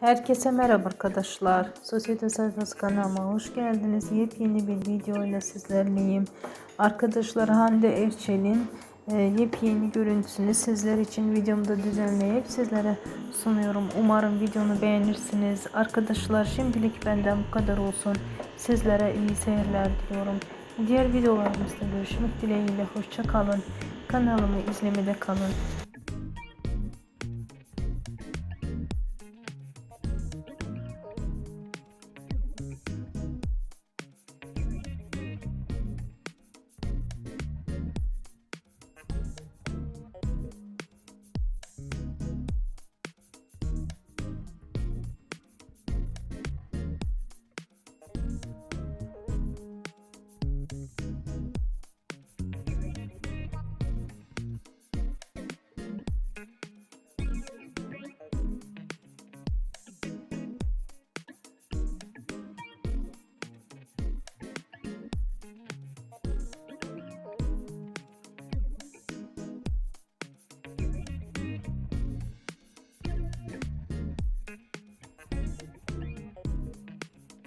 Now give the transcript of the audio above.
Herkese merhaba arkadaşlar. Sosyete sayfası kanalıma hoş geldiniz. Yepyeni bir video ile sizlerleyim. Arkadaşlar Hande Erçel'in e, yepyeni görüntüsünü sizler için videomda düzenleyip sizlere sunuyorum. Umarım videonu beğenirsiniz. Arkadaşlar şimdilik benden bu kadar olsun. Sizlere iyi seyirler diliyorum. Diğer videolarımızda görüşmek dileğiyle. Hoşça kalın. Kanalımı izlemede kalın.